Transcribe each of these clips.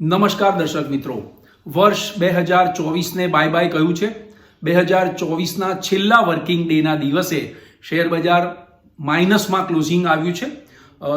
નમસ્કાર દર્શક મિત્રો. વર્ષ બે હજાર ચોવીસને બાય બાય કહ્યું છે? બે હજાર ચોવીસના છેલ્લા વર્કિંગ ડેના દિવસે શેર બજાર માઇનસમાં ક્લોઝિંગ આવ્યું છે.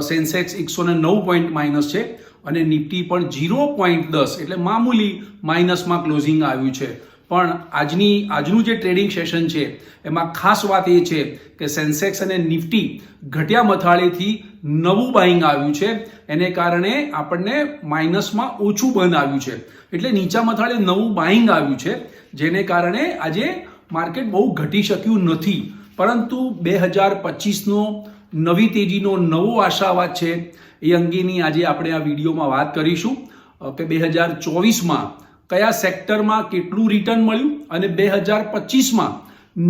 સેન્સેક્સ એકસો ને નવ પોઈન્ટ માઇનસ છે અને નિફ્ટી પણ ઝીરો પોઈન્ટ દસ, એટલે મામૂલી માઇનસમાં ક્લોઝિંગ આવ્યું છે. પણ આજની, આજનું જે ટ્રેડિંગ સેશન છે, એમાં ખાસ વાત એ છે કે સેન્સેક્સ અને નિફ્ટી ઘટ્યા મથાળેથી નવું બાઇંગ આવ્યું છે. એને કારણે આપણને માઇનસમાં ઓછું બંધ આવ્યું છે. એટલે નીચા મથાળે નવું બાઇંગ આવ્યું છે, જેને કારણે આજે માર્કેટ બહુ ઘટી શક્યું નથી. પરંતુ બે હજાર પચીસનો નવી તેજીનો નવો આશાવાદ છે. એ અંગેની આજે આપણે આ વિડીયોમાં વાત કરીશું કે બે હજાર ચોવીસમાં કયા સેક્ટરમાં કેટલું રિટર્ન મળ્યું અને બે હજાર પચીસમાં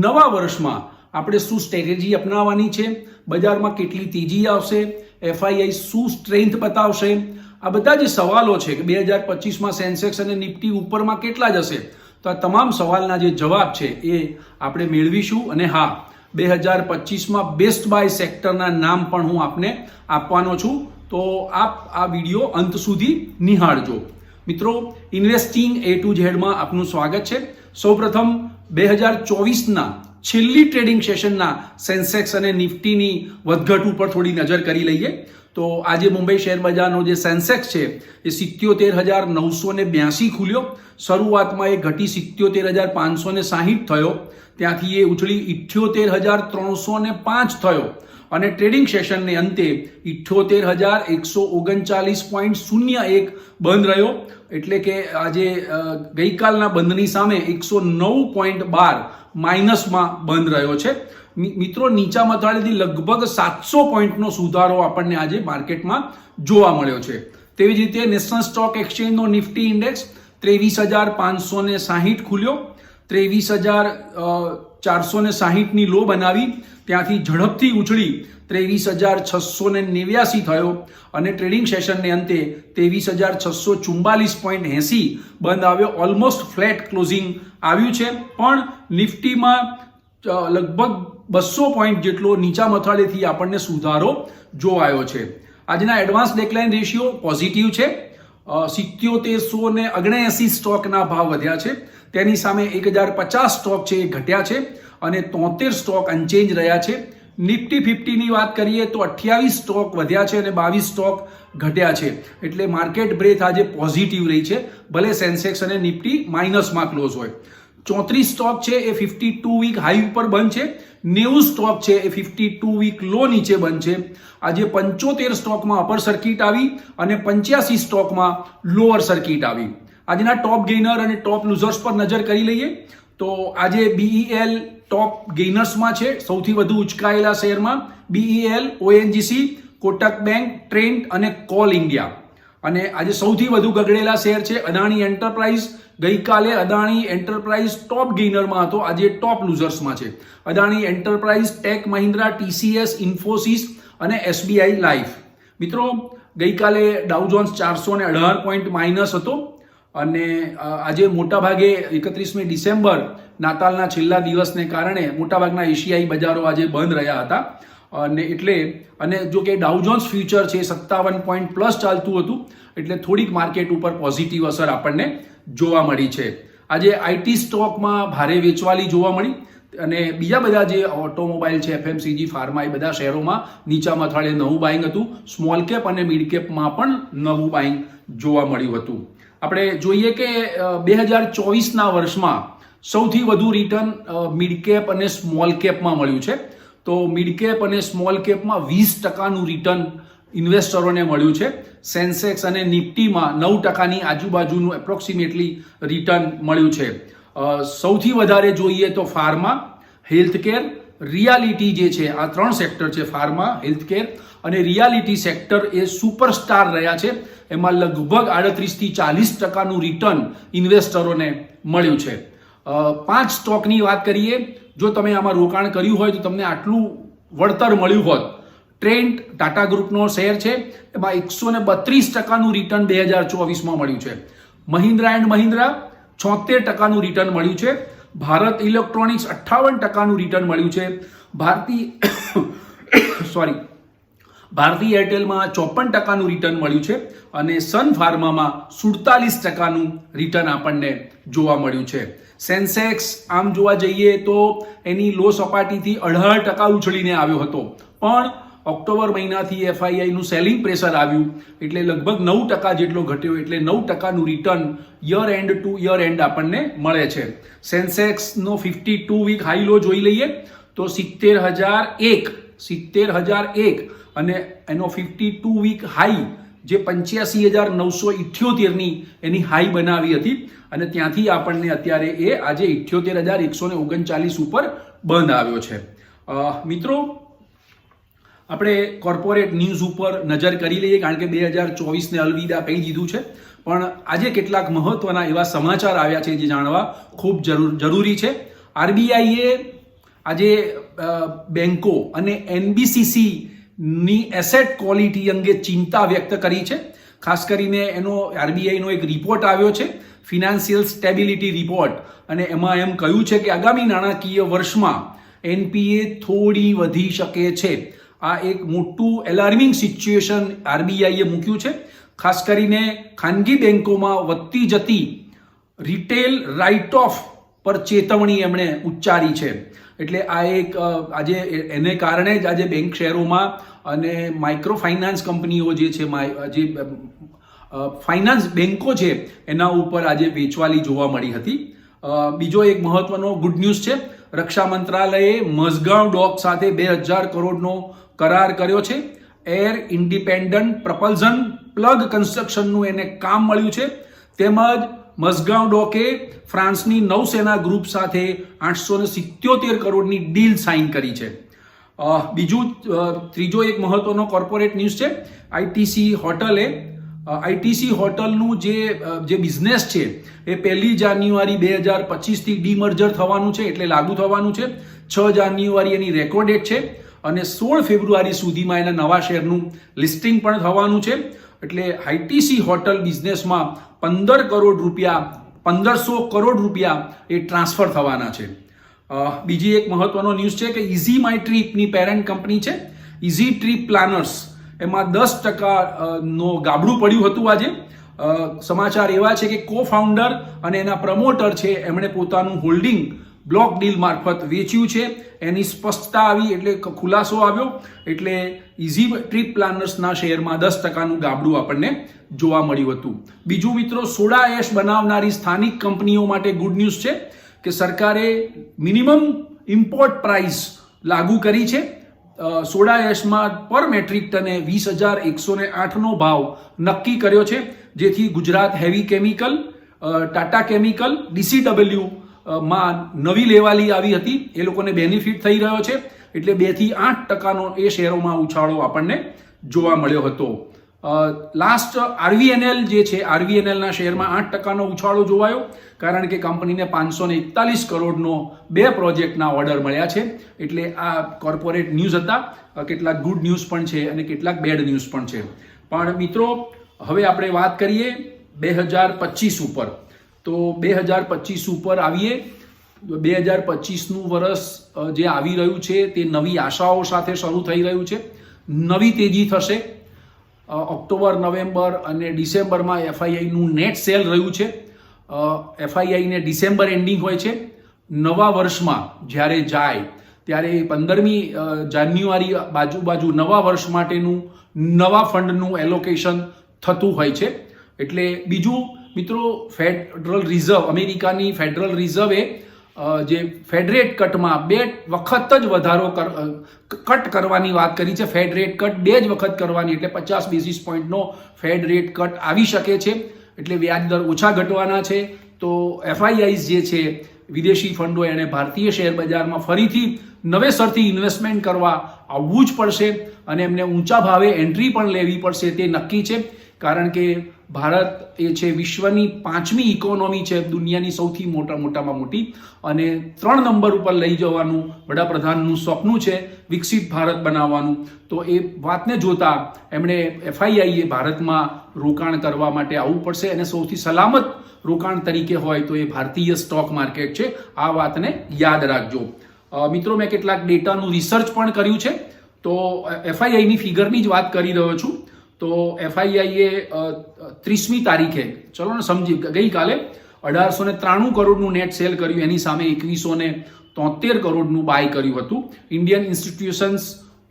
નવા વર્ષમાં આપણે શું સ્ટ્રેટેજી અપનાવવાની છે? બજારમાં કેટલી તેજી આવશે? એફઆઈઆઈ શું સ્ટ્રેન્થ બતાવશે? આ બધા જે સવાલો છે કે બે હજાર પચીસમાં સેન્સેક્સ અને નિફ્ટી ઉપરમાં કેટલા જશે? તો આ તમામ સવાલના જે જવાબ છે એ આપણે મેળવીશું અને હા, બે હજાર પચીસમાં બેસ્ટ બાય સેક્ટરના નામ પણ હું આપને આપવાનો છું. તો આપ આ વીડિયો અંત સુધી નિહાળજો. મિત્રો ઇન્વેસ્ટિંગ એ ટુ ઝેડમાં આપનું સ્વાગત છે. સૌપ્રથમ, બે હજાર ચોવીસના છેલ્લી ટ્રેડિંગ સેશનના સેન્સેક્સ અને નિફ્ટીની વધઘટ ઉપર થોડી નજર કરી લઈએ. તો આજે મુંબઈ શેર બજારનો જે સેન્સેક્સ છે, એ સિત્યોતેર હજાર નવસો ને બ્યાસી ખુલ્યો. શરૂઆતમાં એ ઘટી સિત્યોતેર હજાર પાંચસો ને સાહીઠ થયો. ત્યાંથી એ ઉછળી ઇઠ્યોતેર હજાર ત્રણસો ને પાંચ થયો. અને ટ્રેડિંગ સેશનને અંતે ઇઠ્યોતેર હજાર એકસો ઓગણચાલીસ પોઈન્ટ શૂન્ય એક બંધ રહ્યો. એટલે કે આજે ગઈકાલના બંધની સામે એકસો નવ પોઈન્ટ બાર માઇનસમાં બંધ રહ્યો છે. મિત્રો નીચા મથાળેથી લગભગ સાતસો પોઈન્ટનો સુધારો આપણને આજે માર્કેટમાં જોવા મળ્યો છે. તેવી જ રીતે નેશનલ સ્ટોક એક્સચેન્જનો નિફ્ટી ઇન્ડેક્સ ત્રેવીસ હજાર પાંચસો ને સાહીઠ ખુલ્યો. ત્રેવીસ હજાર ચારસો ને સાહીઠની લો બનાવી. ત્યાંથી ઝડપથી ઉછળી ત્રેવીસ હજાર છસો ને નેવ્યાસી થયો અને ટ્રેડિંગ સેશનને અંતે ત્રેવીસ હજાર છસો ચુમ્બાલીસ પોઈન્ટ એંસી બંધ આવ્યો. ઓલમોસ્ટ ફ્લેટ ક્લોઝિંગ આવ્યું છે. પણ નિફ્ટીમાં લગભગ બસો પોઈન્ટ જેટલો નીચા મથાળેથી આપણને સુધારો જોવાયો છે. આજના એડવાન્સ ડેકલાઇન રેશિયો પોઝિટિવ છે. સિત્યોતેરસો ને ઓગણએંસી સ્ટોકના ભાવ વધ્યા છે. તેની સામે એક હજાર પચાસ સ્ટોક છે એ ઘટ્યા છે અને તોતેર સ્ટોક અનચેન્જ રહ્યા છે. નિફ્ટી ફિફ્ટીની વાત કરીએ તો અઠ્યાવીસ સ્ટોક વધ્યા છે અને બાવીસ સ્ટોક ઘટ્યા છે. એટલે માર્કેટ બ્રેથ આજે પોઝિટિવ રહી છે. ભલે સેન્સેક્સ અને નિફ્ટી માઇનસમાં ક્લોઝ હોય. ચોત્રીસ સ્ટોક છે એ ફિફ્ટી ટુ વીક હાઈ ઉપર બંધ છે. નેવું સ્ટોક છે એ ફિફ્ટી ટુ વીક લો નીચે બંધ છે. આજે પંચોતેર સ્ટોકમાં અપર સર્કિટ આવી અને પંચ્યાસી સ્ટોકમાં લોઅર સર્કિટ આવી. આજના ટોપ ગેઇનર અને ટોપ લૂઝર્સ પર નજર કરી લઈએ. તો આજે બીઈએલ ટોપ ગેઇનર્સમાં છે. સૌથી વધુ ઉચકાયેલા શેરમાં BEL ONGC Kotak Bank Trent અને કોલ ઇન્ડિયા અને આજે સૌથી વધુ ગગડેલા શેર છે અદાણી એન્ટરપ્રાઇઝ ગઈકાલે અદાણી એન્ટરપ્રાઇઝ ટોપ ગેઇનરમાં હતો. આજે ટોપ લૂઝર્સમાં છે. Adani Enterprise Tech Mahindra TCS Infosys અને એસબીઆઈ લાઈફ મિત્રો, ગઈકાલે ડાઉજોન્સ ચારસો ને અઢાર પોઈન્ટ માઇનસ હતો. અને આજે મોટાભાગે એકત્રીસમી ડિસેમ્બર નાતાલના છેલ્લા દિવસને કારણે મોટાભાગના એશિયાઈ બજારો આજે બંધ રહ્યા હતા. અને એટલે, અને જો કે ડાઉજોન્સ ફ્યુચર છે સત્તાવન પોઈન્ટ પ્લસ ચાલતું હતું, એટલે થોડીક માર્કેટ ઉપર પોઝિટિવ અસર આપણને જોવા મળી છે. આજે આઈટી સ્ટોકમાં ભારે વેચવાલી જોવા મળી, અને બીજા બધા જે ઓટોમોબાઈલ છે એફએમસીજી ફાર્મા એ બધા શહેરોમાં નીચા મથાળે નવું બાઇંગ હતું. સ્મોલ કેપ અને મિડ કેપમાં પણ નવું બાઇંગ જોવા મળ્યું હતું. આપણે જોઈએ કે બે હજાર ચોવીસના વર્ષમાં સૌથી વધુ રિટર્ન મિડ કેપ અને સ્મોલ કેપમાં મળ્યું છે. તો મિડ કેપ અને સ્મોલ કેપમાં વીસ ટકાનું રિટર્ન ઇન્વેસ્ટરોને મળ્યું છે. સેન્સેક્સ અને નિફ્ટીમાં નવ ટકાની આજુબાજુનું એપ્રોક્સિમેટલી રિટર્ન મળ્યું છે. સૌથી વધારે જોઈએ તો ફાર્મા હેલ્થકેર રિયાલિટી જે છે, આ ત્રણ સેક્ટર છે ફાર્મા હેલ્થકેર અને રિયાલિટી સેક્ટર એ સુપરસ્ટાર રહ્યા છે. એમાં લગભગ આડત્રીસથી ચાલીસ ટકાનું રિટર્ન ઇન્વેસ્ટરોને મળ્યું છે. પાંચ સ્ટોકની વાત કરીએ, જો તમે આમાં રોકાણ કર્યું હોય તો તમને આટલું વળતર મળ્યું હોત. ટ્રેન્ડ ટાટા ગ્રુપનો શેર છે, એમાં એકસો ને બત્રીસ ટકાનું રિટર્ન બે હજાર ચોવીસમાં મળ્યું છે. મહિન્દ્રા એન્ડ મહિન્દ્રા છોતેર ટકાનું રિટર્ન મળ્યું છે. ભારત ઇલેક્ટ્રોનિક્સ અઠ્ઠાવન ટકાનું રિટર્ન મળ્યું છે. ભારતી સોરી ભારતી એરટેલમાં ચોપન ટકાનું રિટર્ન મળ્યું છે અને સન ફાર્મામાં સુડતાલીસ ટકાનું રિટર્ન આપણને જોવા મળ્યું છે. સેન્સેક્સ આમ જોવા જઈએ તો એની લો સપાટીથી અઢાર ટકા ઉછળીને આવ્યો હતો. પણ ઓક્ટોબર મહિનાથી એફઆઈઆઈનું સેલિંગ પ્રેશર આવ્યું એટલે લગભગ નવ ટકા જેટલો ઘટ્યો એટલે નવ ટકાનું return year end to year end આપણને મળે છે. સેન્સેક્સનો fifty two week high low જોઈ લઈએ તો સિત્તેર હજાર એક, સિત્તેર હજાર એક અને એનો ફિફ્ટી ટુ વીક હાઈ જે પંચ્યાસી હજાર નવસો ઇઠ્યોતેરની એની હાઈ બનાવી હતી. અને ત્યાંથી આપણને અત્યારે એ આજે ઇઠ્યોતેર હજાર એકસો ને ઓગણચાલીસ ઉપર બંધ આવ્યો છે. મિત્રો, આપણે કોર્પોરેટ ન્યૂઝ ઉપર નજર કરી લઈએ કારણ કે બે હજાર ચોવીસને અલવિદા કહી દીધું છે. પણ આજે કેટલાક મહત્વના એવા સમાચાર આવ્યા છે જે જાણવા ખૂબ જરૂર, જરૂરી છે. આરબીઆઈએ આજે બેન્કો અને એનબીસીસી ની એસેટ ક્વોલિટી અંગે ચિંતા વ્યક્ત કરી છે. ખાસ કરીને એનો આરબીઆઈનો એક રિપોર્ટ આવ્યો છે ફિનાન્શિયલ સ્ટેબિલિટી રિપોર્ટ અને એમાં એમ કહ્યું છે કે આગામી નાણાકીય વર્ષમાં એનપીએ થોડી વધી શકે છે. આ એક મોટું એલાર્મિંગ સિચ્યુએશન આરબીઆઈએ મૂક્યું છે. ખાસ કરીને ખાનગી બેન્કોમાં વધતી જતી રિટેલ રાઇટ ઓફ પર ચેતવણી એમણે ઉચ્ચારી છે. એટલે આ એક આજે એને કારણે જ આજે બેંક શેરોમાં અને માઇક્રો ફાઇનાન્સ કંપનીઓ જે છે જે ફાઇનાન્સ બેન્કો છે, એના ઉપર આજે વેચવાલી જોવા મળી હતી. બીજો એક મહત્વનો ગુડ ન્યૂઝ છે, રક્ષા મંત્રાલયે મઝગાંવ ડોક સાથે બે હજાર કરોડનો કરાર કર્યો છે. એર ઇન્ડિપેન્ડન્ટ પ્રપલ્ઝન પ્લગ કન્સ્ટ્રક્શનનું એને કામ મળ્યું છે. તેમજ મઝગાંવ ડોકે ફ્રાન્સની નૌસેના ગ્રુપ સાથે આઠસો ને સિત્યોતેર કરોડની ડીલ સાઇન કરી છે. બીજું ત્રીજો એક મહત્વનો કોર્પોરેટ ન્યૂઝ છે આઈટીસી હોટલે આઈટીસી હોટલનું જે જે બિઝનેસ છે, એ પહેલી જાન્યુઆરી બે હજાર પચીસથી ડીમર્જર થવાનું છે, એટલે લાગુ થવાનું છે. છ જાન્યુઆરી એની રેકોર્ડેડ છે અને સોળ ફેબ્રુઆરી સુધીમાં એના નવા શેરનું લિસ્ટિંગ પણ થવાનું છે. એટલે આઈટીસી હોટલ બિઝનેસમાં પંદર કરોડ રૂપિયા, પંદરસો કરોડ રૂપિયા એ ટ્રાન્સફર થવાના છે. બીજી એક મહત્વનો ન્યૂઝ છે કે ઇઝી માય ટ્રીપની પેરેન્ટ કંપની છે. ઇઝી ટ્રીપ પ્લાનર્સ એમાં દસ ટકા નો ગાબડું પડ્યું હતું આજે. સમાચાર એવા છે કે કો ફાઉન્ડર અને એના પ્રમોટર છે. એમણે પોતાનું હોલ્ડિંગ બ્લોક ડીલ મારફત વેચ્યું છે. એની સ્પષ્ટતા આવી એટલે ખુલાસો આવ્યો. એટલે ઇઝી ટ્રીપ પ્લાનર્સના શેરમાં દસ ટકાનું ગાબડું આપણને જોવા મળ્યું હતું. બીજું મિત્રો, સોડા એશ બનાવનારી સ્થાનિક કંપનીઓ માટે ગુડ ન્યૂઝ છે કે સરકારે મિનિમમ ઇમ્પોર્ટ પ્રાઇસ લાગુ કરી છે. સોડા એશમાં પર મેટ્રિક ટને વીસ હજાર એકસો ને આઠનો ભાવ નક્કી કર્યો છે. જેથી Gujarat heavy chemical Tata chemical DCW માં નવી લેવાલી આવી હતી. એ લોકોને બેનિફિટ થઈ રહ્યો છે. એટલે બેથી આઠ ટકાનો એ શેરોમાં ઉછાળો આપણને જોવા મળ્યો હતો. લાસ્ટ આરવીએનએલ જે છે આરવીએનએલના શેરમાં આઠ ટકાનો ઉછાળો જોવાયો. કારણ કે કંપનીને પાંચસો ને એકતાલીસ કરોડનો બે પ્રોજેક્ટના ઓર્ડર મળ્યા છે. એટલે આ કોર્પોરેટ ન્યૂઝ હતા. કેટલાક ગુડ ન્યૂઝ પણ છે અને કેટલાક બેડ ન્યૂઝ પણ છે. પણ મિત્રો, હવે આપણે વાત કરીએ બે હજાર પચીસ ઉપર. તો બે હજાર પચીસ ઉપર આવીએ. બે હજાર પચીસનું વર્ષ જે આવી રહ્યું છે, તે નવી આશાઓ સાથે શરૂ થઈ રહ્યું છે. નવી તેજી થશે. ઓક્ટોબર, નવેમ્બર અને ડિસેમ્બરમાં એફઆઈઆઈનું નેટ સેલ રહ્યું છે. એફઆઈઆઈને ડિસેમ્બર એન્ડિંગ હોય છે. નવા વર્ષમાં જ્યારે જાય, ત્યારે પંદરમી જાન્યુઆરી બાજુ બાજુ નવા વર્ષ માટેનું નવા ફંડનું એલોકેશન થતું હોય છે. એટલે બીજું મિત્રો ફેડરલ રિઝર્વ અમેરિકાની ફેડરલ રિઝર્વે જે ફેડરેટ કટમાં બે વખત જ વધારો કટ કરવાની વાત કરી છે. ફેડ રેટ કટ બે જ વખત કરવાની, એટલે પચાસ બેસિસ પોઈન્ટનો ફેડ રેટ કટ આવી શકે છે. એટલે વ્યાજ દર ઓછા ઘટવાના છે. તો એફઆઈઆઈસ જે છે, વિદેશી ફંડો એણે ભારતીય શેર બજારમાં ફરીથી નવેસરથી ઇન્વેસ્ટમેન્ટ કરવા આવવું જ પડશે અને એમને ઊંચા ભાવે એન્ટ્રી પણ લેવી પડશે તે નક્કી છે. કારણ કે ભારત એ છે વિશ્વની પાંચમી ઇકોનોમી છે, દુનિયાની સૌથી મોટા મોટામાં મોટી. અને ત્રણ નંબર ઉપર લઈ જવાનું વડાપ્રધાનનું સ્વપ્ન છે, વિકસિત ભારત બનાવવાનું. તો એ વાતને જોતા એમણે એફઆઈઆઈએ ભારતમાં રોકાણ કરવા માટે આવવું પડશે અને સૌથી સલામત રોકાણ તરીકે હોય તો એ ભારતીય સ્ટોક માર્કેટ છે. આ વાતને યાદ રાખજો. મિત્રો, મેં કેટલાક ડેટાનું રિસર્ચ પણ કર્યું છે. તો એફઆઈઆઈની ફિગરની જ વાત કરી રહ્યો છું. તો એફઆઈઆઈએ ત્રીસમી તારીખે. ચલો ને સમજી ગઈકાલે અઢારસો ને ત્રાણું કરોડનું નેટ સેલ કર્યું. એની સામે એકવીસો ને તોતેર કરોડનું બાય કર્યું હતું. ઇન્ડિયન ઇન્સ્ટિટ્યુશન્સ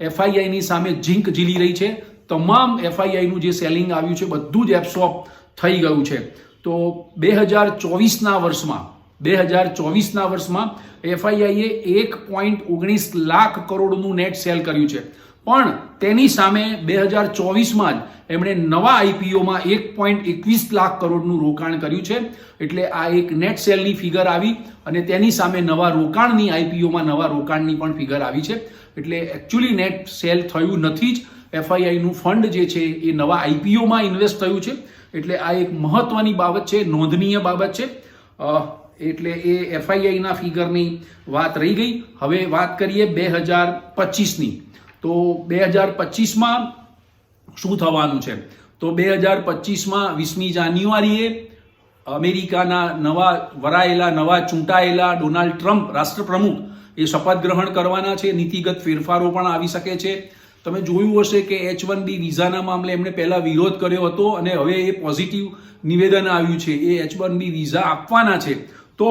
એફઆઈઆઈની સામે ઝીંક ઝીલી રહી છે. તમામ એફઆઈઆઈનું જે સેલિંગ આવ્યું છે, બધું જ એબ્સોર્બ થઈ ગયું છે. તો બે હજાર ચોવીસના વર્ષમાં, બે હજાર ચોવીસના વર્ષમાં એફઆઈઆઈએ એક પોઈન્ટ ઓગણીસ લાખ કરોડનું નેટ સેલ કર્યું છે. પણ તેની સામે બે હજાર ચોવીસમાં જ એમણે નવા આઈપીઓમાં એક પોઈન્ટ એકવીસ લાખ કરોડનું રોકાણ કર્યું છે. એટલે આ એક નેટ સેલની ફિગર આવી અને તેની સામે નવા રોકાણની આઈપીઓમાં નવા રોકાણની પણ ફિગર આવી છે. એટલે એકચ્યુઅલી નેટ સેલ થયું નથી જ. એફઆઈઆઈનું ફંડ જે છે એ નવા આઈપીઓમાં ઇન્વેસ્ટ થયું છે. એટલે આ એક મહત્વની બાબત છે, નોંધનીય બાબત છે. એટલે એ એફઆઈઆઈના ફિગરની વાત રહી ગઈ. હવે વાત કરીએ બે હજાર પચીસની. તો બે હજાર પચીસમાં શું થવાનું છે? તો બે હજાર પચીસમાં વીસમી જાન્યુઆરીએ અમેરિકાના નવા, વરાયેલા, નવા ચૂંટાયેલા ડોનાલ્ડ ટ્રમ્પ રાષ્ટ્રપ્રમુખ એ શપથ ગ્રહણ કરવાના છે. નીતિગત ફેરફારો પણ આવી શકે છે. તમે જોયું હશે કે એચ વન બી વિઝાના મામલે એમણે પહેલાં વિરોધ કર્યો હતો અને હવે એ પોઝિટિવ નિવેદન આવ્યું છે. એ એચ વન બી વિઝા આપવાના છે. તો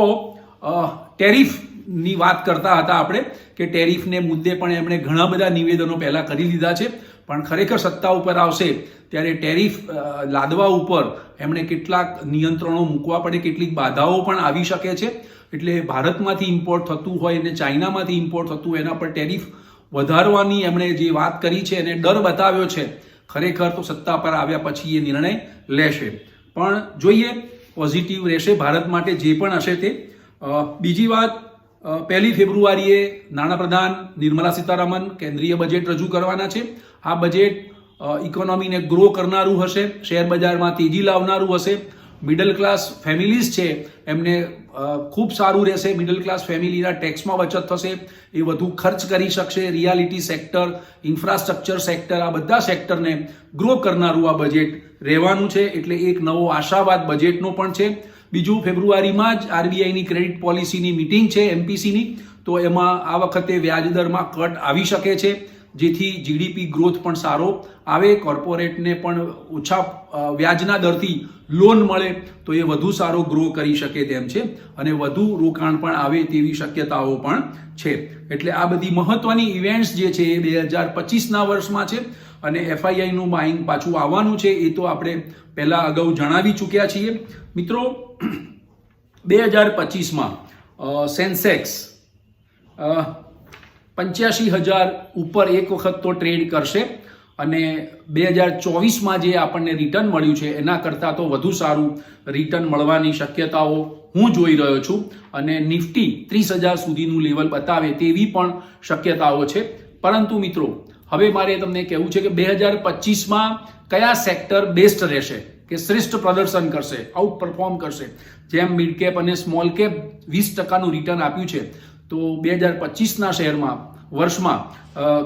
ટેરિફની વાત કરતા હતા આપણે કે ટેરિફને મુદ્દે પણ એમણે ઘણા બધા નિવેદનો પહેલાં કરી લીધા છે. પણ ખરેખર સત્તા ઉપર આવશે ત્યારે ટેરિફ લાદવા ઉપર એમણે કેટલાક નિયંત્રણો મૂકવા પડે, કેટલીક બાધાઓ પણ આવી શકે છે. એટલે ભારતમાંથી ઇમ્પોર્ટ થતું હોય અને ચાઇનામાંથી ઇમ્પોર્ટ થતું એના પર ટેરિફ વધારવાની એમણે જે વાત કરી છે એને ડર બતાવ્યો છે. ખરેખર તો સત્તા પર આવ્યા પછી એ નિર્ણય લેશે. પણ જોઈએ પોઝિટિવ રહેશે ભારત માટે જે પણ હશે તે. બીજી વાત પહેલી ફેબ્રુઆરીએ નાણાપ્રધાન નિર્મલા સીતારામન કેન્દ્રીય બજેટ રજૂ કરવાના છે. આ બજેટ ઇકોનોમીને ગ્રો કરનારું હશે, શેર બજારમાં તેજી લાવનારું હશે. મિડલ ક્લાસ ફેમિલીઝ છે, એમને ખૂબ સારું રહેશે. મિડલ ક્લાસ ફેમિલીના ટેક્સમાં બચત થશે, એ વધુ ખર્ચ કરી શકશે. રિયાલિટી સેક્ટર, ઇન્ફ્રાસ્ટ્રક્ચર સેક્ટર, આ બધા સેક્ટરને ગ્રો કરનારું આ બજેટ રહેવાનું છે. એટલે એક નવો આશાવાદ બજેટનો પણ છે. બીજું ફેબ્રુઆરીમાં જ આરબીઆઈની ક્રેડિટ પોલિસીની મિટિંગ છે એમપીસીની તો એમાં આ વખતે વ્યાજદરમાં કટ આવી શકે છે, જેથી જીડીપી ગ્રોથ પણ સારો આવે કોર્પોરેટને પણ ઓછા વ્યાજના દરથી લોન મળે, તો એ વધુ સારો ગ્રો કરી શકે તેમ છે. અને વધુ રોકાણ પણ આવે તેવી શક્યતાઓ પણ છે. એટલે આ બધી મહત્વની ઇવેન્ટ્સ જે છે એ બે હજાર પચીસના વર્ષમાં છે અને એફઆઈઆઈનું બાઇંગ પાછું આવવાનું છે, એ તો આપણે પહેલાં અગાઉ જણાવી ચૂક્યા છીએ. મિત્રો બે હજાર પચીસમાં સેન્સેક્સ પંચ્યાસી હજાર ઉપર એક વખત તો ટ્રેડ કરશે અને બે હજાર ચોવીસમાં જે આપણને રિટર્ન મળ્યું છે, એના કરતાં તો વધુ સારું રિટર્ન મળવાની શક્યતાઓ હું જોઈ રહ્યો છું અને નિફ્ટી ત્રીસ હજાર સુધીનું લેવલ બતાવે તેવી પણ શક્યતાઓ છે. પરંતુ મિત્રો, હવે મારે તમને કહેવું છે કે બે હજાર પચીસમાં કયા સેક્ટર બેસ્ટ રહેશે? કે શ્રેષ્ઠ પ્રદર્શન કરશે આઉટ પરફોર્મ કરશે. જેમ મિડ કેપ અને સ્મોલ કેપ વીસ ટકાનું રિટર્ન આપ્યું છે, તો બે હજાર પચીસના શેરમાં, વર્ષમાં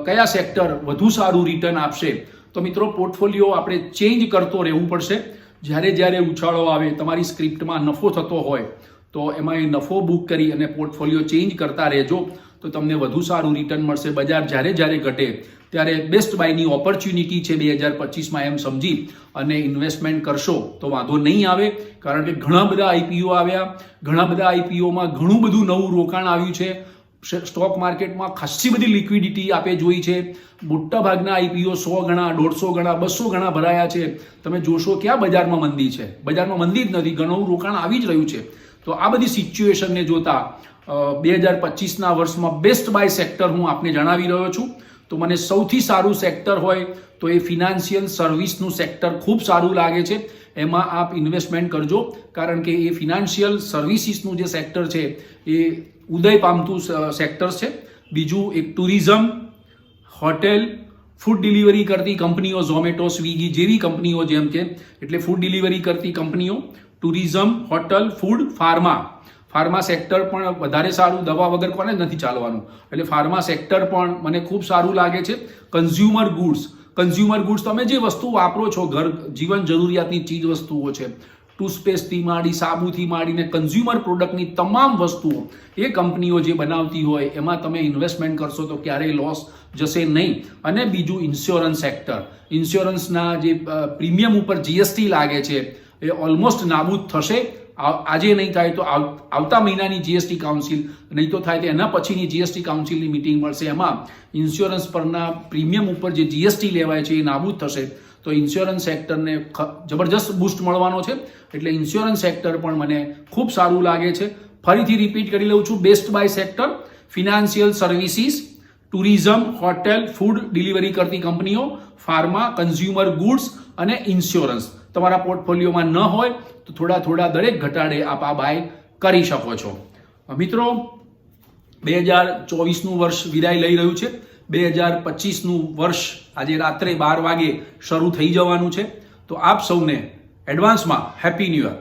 કયા સેક્ટર વધુ સારું રિટર્ન આપશે? તો મિત્રો પોર્ટફોલિયો આપણે ચેન્જ કરતો રહેવું પડશે. જ્યારે જ્યારે ઉછાળો આવે, તમારી સ્ક્રિપ્ટમાં નફો થતો હોય, તો એમાં એ નફો બુક કરી અને પોર્ટફોલિયો ચેન્જ કરતા રહેજો. તો તમને વધુ સારું રિટર્ન મળશે બજાર જ્યારે જ્યારે ઘટે. ત્યારે બેસ્ટ બાયની ઓપોર્ચ્યુનિટી છે બે હજાર પચીસમાં એમ સમજી અને ઇન્વેસ્ટમેન્ટ કરશો તો વાંધો નહીં આવે, કારણ કે ઘણા બધા આઈપીઓ આવ્યા, ઘણા બધા આઈપીઓમાં ઘણું બધું નવું રોકાણ આવ્યું છે. સ્ટોક માર્કેટમાં ખાસી બધી લિક્વિડિટી આપે જોઈ છે. મોટા ભાગના આઈપીઓ સો ગણા, દોઢસો ગણા, બસો ગણા ભરાયા છે. તમે જોશો ક્યાં બજારમાં મંદી છે. બજારમાં મંદી જ નથી, ઘણું રોકાણ આવી જ રહ્યું છે. તો આ બધી સિચ્યુએશનને જોતા બે હજાર પચીસના વર્ષમાં બેસ્ટ બાય સેક્ટર હું આપને જણાવી રહ્યો છું. તો મને સૌથી સારું સેક્ટર હોય તો એ ફિનાન્શિયલ સર્વિસનું સેક્ટર ખૂબ સારું લાગે છે. એમાં આપ ઇન્વેસ્ટમેન્ટ કરજો, કારણ કે એ ફિનાન્શિયલ સર્વિસીસનું જે સેક્ટર છે, એ ઉદય પામતું સેક્ટર છે. બીજું એક ટુરિઝમ હોટેલ ફૂડ ડિલિવરી કરતી કંપનીઓ ઝોમેટો સ્વિગી જેવી કંપનીઓ જેમ કે, એટલે ફૂડ ડિલિવરી કરતી કંપનીઓ tourism hotel food pharma pharma sector પણ વધારે સારું દવા વગર કોને નથી ચાલવાનું. એટલે ફાર્મા સેક્ટર પણ મને ખૂબ સારું લાગે છે. કન્ઝ્યુમર ગુડ્સ કન્ઝ્યુમર ગુડ્સ તમે જે વસ્તુ વાપરો છો ઘર, જીવન જરૂરિયાતની ચીજ વસ્તુઓ છે ટૂથપેસ્ટથી માંડી, સાબુથી માંડીને કન્ઝ્યુમર પ્રોડક્ટની તમામ વસ્તુઓ એ કંપનીઓ જે બનાવતી હોય, એમાં તમે ઇન્વેસ્ટમેન્ટ કરશો તો ક્યારેય લોસ જશે નહીં. અને બીજું ઇન્સ્યોરન્સ સેક્ટર ઇન્સ્યોરન્સના જે પ્રીમિયમ ઉપર જીએસટી લાગે છે, એ ઓલમોસ્ટ નાબૂદ થશે. આજે નહીં થાય તો આવ- આવતા મહિનાની જીએસટી કાઉન્સિલ નહીં તો થાય તો એના પછીની જીએસટી કાઉન્સિલની મિટિંગ મળશે. એમાં ઇન્સ્યોરન્સ પરના પ્રીમિયમ ઉપર જે જીએસટી લેવાય છે એ નાબૂદ થશે. તો ઇન્સ્યોરન્સ સેક્ટરને જબરજસ્ત બૂસ્ટ મળવાનો છે. એટલે ઇન્સ્યોરન્સ સેક્ટર પણ મને ખૂબ સારું લાગે છે. ફરીથી રિપીટ કરી લઉં છું. Best buy sector financial services tourism hotel food delivery કરતી કંપનીઓ ફાર્મા કન્ઝ્યુમર ગુડ્સ અને ઇન્સ્યોરન્સ તમારા પોર્ટફોલિયોમાં ન હોય, તો થોડા થોડા દરેક ઘટાડે આપ આ બાય કરી શકો છો. મિત્રો, બે હજાર ચોવીસનું વર્ષ વિદાય લઈ રહ્યું છે. બે હજાર પચીસનું વર્ષ આજે રાત્રે બાર વાગે શરૂ થઈ જવાનું છે. તો આપ સૌને એડવાન્સમાં હેપી ન્યૂ યર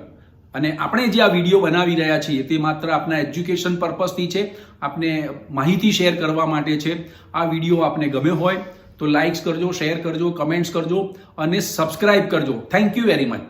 અને આપણે જે આ વીડિયો બનાવી રહ્યા છીએ, તે માત્ર આપના એજ્યુકેશન પર્પઝથી છે. આપને માહિતી શેર કરવા માટે છે. આ વીડિયો આપને ગમ્યો હોય તો લાઇક્સ કરજો શેર કરજો કમેન્ટ્સ કરજો અને સબસ્ક્રાઇબ કરજો. Thank you very much